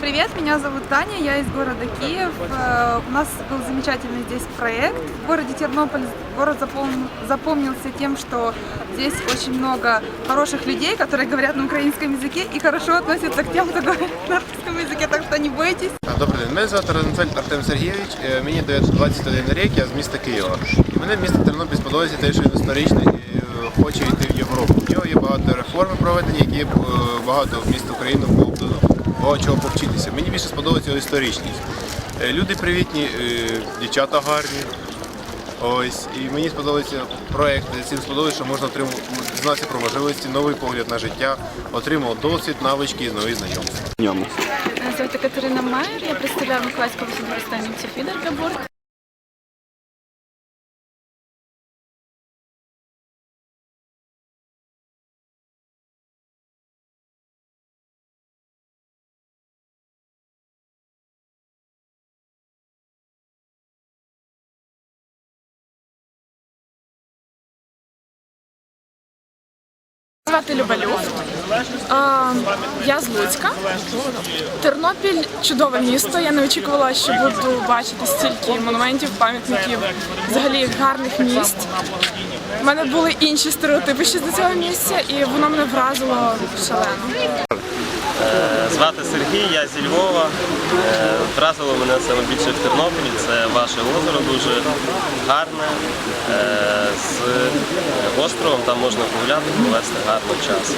Привет, меня зовут Таня, я из города Киев. Э, У нас был замечательный здесь проект. В городе Тернополь город запом- запомнился тем, что здесь очень много хороших людей, которые говорят на украинском языке и хорошо относятся к тем, кто говорит на русском языке, так что не бойтесь. Добрий день, мене звати Розенфельд Артем Сергійович, е, мені 21 рік, я з міста Києва. І мене місто Тернопіль сподобається те, що він історичний і е, хоче йти в Європу. В нього є багато реформи проведені, які е, багато в міст України було б Багато чого повчитися. Мені більше сподобається історичність. Е, Люди привітні, е, дівчата гарні. Ось, і мені сподобається проект. Цим сподобається, що можна отримати знати про можливості, новий погляд на життя, отримав досвід, навички і нові знайомства. звати Катерина Майер, я представляю Миколаївську обласну станцію Фідергебург. Звати Люба Люфт. Я з Луцька. Тернопіль чудове місто. Я не очікувала, що буду бачити стільки монументів, пам'ятників, взагалі гарних міст. У мене були інші стереотипи ще до цього місця, і воно мене вразило шалено. Звати Сергій, я зі Львова. Е, Вразило мене саме більше в Тернополі. Це ваше озеро дуже гарне. Е, З островом там можна погуляти, провести гарний час.